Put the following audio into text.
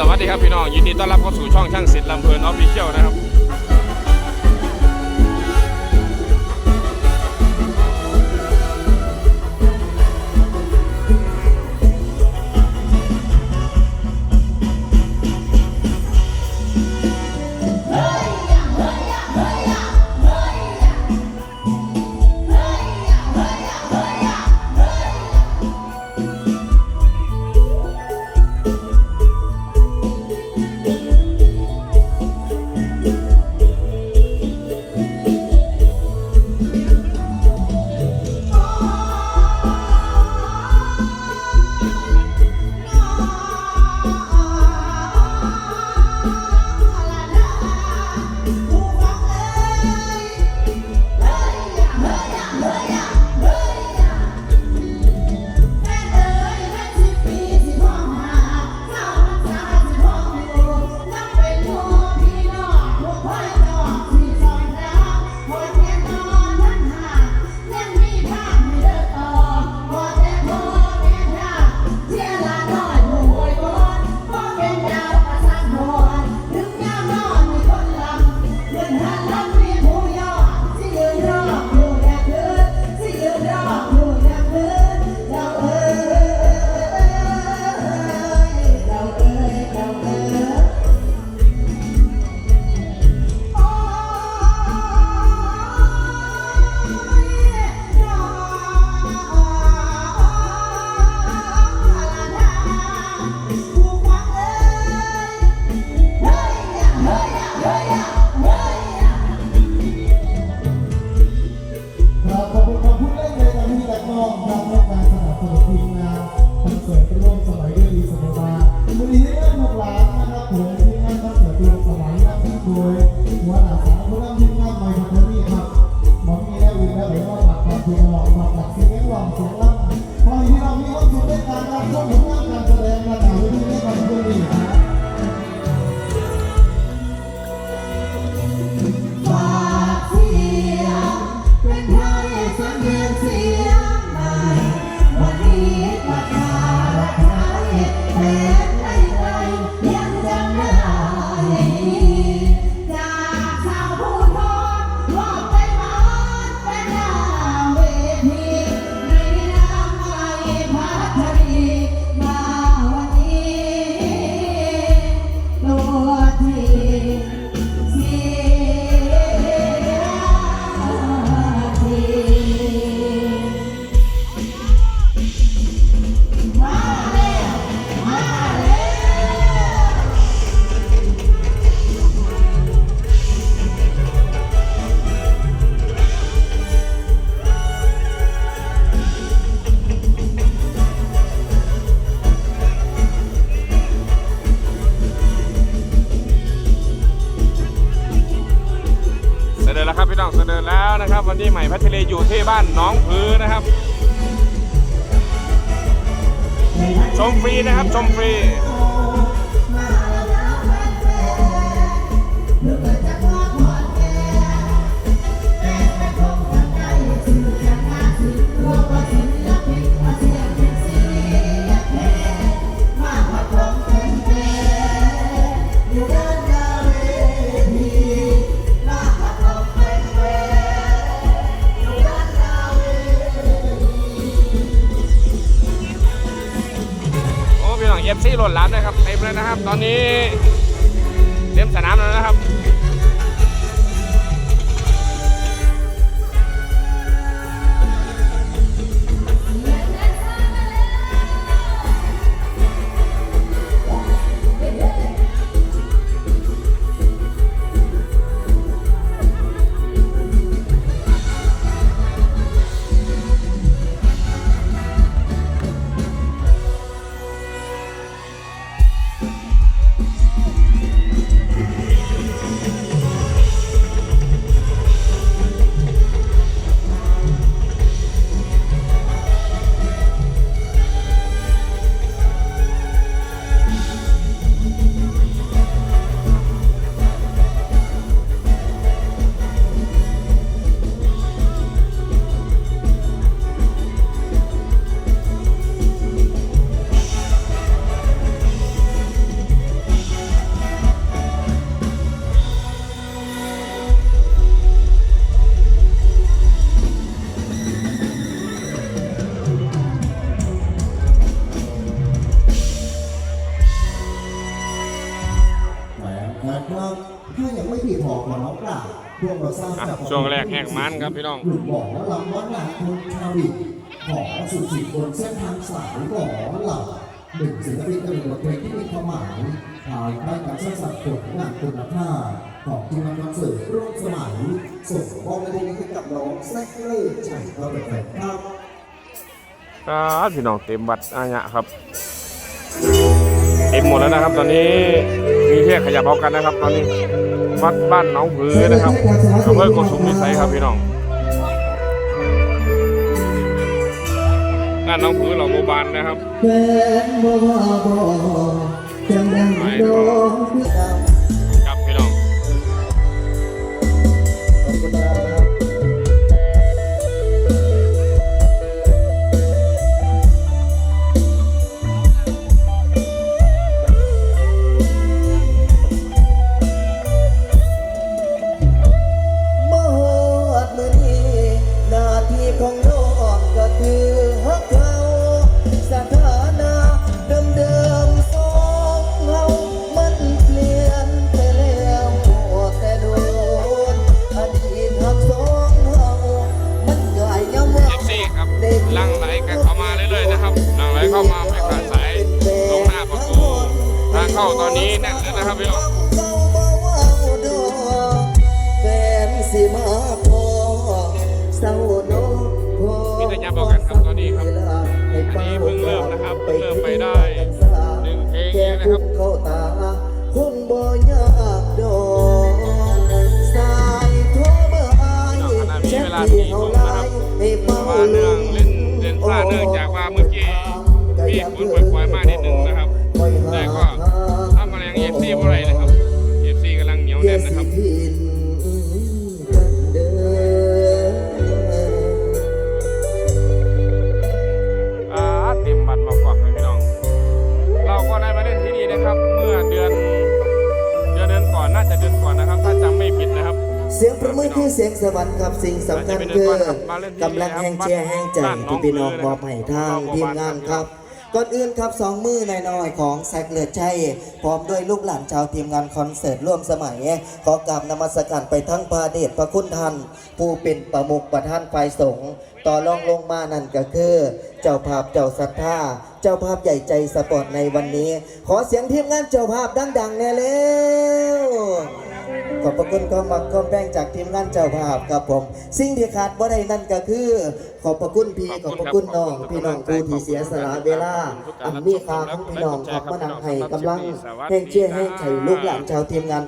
สวัสดีครับพี่น้องยินดีต้อนรับเข้าสู่ช่องช่างศิลป์ลำเพลินออฟฟิเชียลนะครับ หัวหน้าสาวผู้นำทีมงานใหม่ของคนนี้ครับหมอมีและวินและเดี๋ยวว่าฝากความเพลงหลอกฝากหลักเสียงหวังเสียงล่ำขอให้พี่น้องมีความสุขในการรับชมผลงาน ใหม่พัชเลอยู่ที่บ้านน้องผืนนะครับ ชมฟรีนะครับ ชมฟรี ซีหล่นหล้ำเลยครับเต็มเลยนะครับ ตอนนี้เต็มสนามแล้วนะครับ ถ้ายังไม่ผิดหอกของน้องปราบพวกเราสร้างอะช่วงแรกแหกมันครับพี่น้องกลุ่มบอกว่าลำวัดนาคุณชาวิกขอสุดสิบนเส้นทางสายขอหลับหนึ่งศิลปินกระบทเพลงที่มีความหมายทางด้านการสร้างสรรค์ผลงานคุณภาพของทีมงานคอนเสิร์ตร่วมสมัยส่งมอบในวันนี้ให้กับน้องแซคเลอร์ใจเราเป็นแฟนครับครับพี่น้องเต็มวัดอายะครับ เต็มหมดแล้วนะครับตอนนี้ มีแค่ขยับเอากันนะครับ ตอนนี้วัดบ้านหนองผือนะครับอำเภอโกสุมพิสัยครับพี่น้องบ้านหนองผือเหล่าโบบานนะครับ เข้าตอนนี้แน่นแล้วนะครับพี่น้องมีแต่ย้ำบอกกันครับตอนนี้ครับอันนี้เพิ่งเริ่มนะครับเพิ่งเริ่มไปได้หนึ่งเพลงนะครับเข้าตาคงบ่ยากดอกสายโทรเบอร์ไองขณะนี้เวลาสี่ทุ่มนะครับเพราะว่าเนื่องเล่นเล่นพลาดเนื่องจากว่าเมื่อกี้มีฝนปล่อยๆมานิำอะไรอย่างเอฟซีอะไรนะครับเอฟซีกำลังเหนียวอแน่ย่านนะสิครับทินกันเด้ออ่าเต็มบัตรมาฝากเลยพี่น้อง เราก็ได้มาเล่นที่นี่นะครับ เมื่อเดือนเดือนเดือนก่อนน่าจะเดือนก่อนนะครับ ถ้าจำไม่ผิดนะครับเสียงประมือคือเสียงสวรรค์ครับสิ่งสำคัญคือกำลังแห่งเชียร์แห่งใจที่พี่น้องมอบให้ทางทีมงานครับ ก่อนอื่นครับสองมือหน่อยๆของแซกเลือดชัยพร้อมด้วยลูกหลานชาวทีมงานคอนเสิร์ตร่วมสมัย ขอกราบนมัสการไปทั้งพระเดชพระคุณท่านผู้เป็นประมุขประธานฝ่ายสงฆ์ต่อรองลงมานั่นก็คือ เจ้าภาพเจ้าศรัทธาเจ้าภาพใหญ่ใจสปอร์ตในวันนี้ ขอเสียงทีมงานเจ้าภาพดังๆแน่แล้ว ขอบพระคุณความมักความแรงจากทีมงานเจ้าภาพครับผม สิ่งที่ขาดบ่ได้นั่นก็คือ ขอบพระคุณพี่ขอบพระคุณน้อง พี่น้องผู้ที่เสียสละเวลาอันมีค่าของพี่น้องครับมานังให้กำลังแห่งเชียร์ให้ไข่ลูกหลานชาวทีมงาน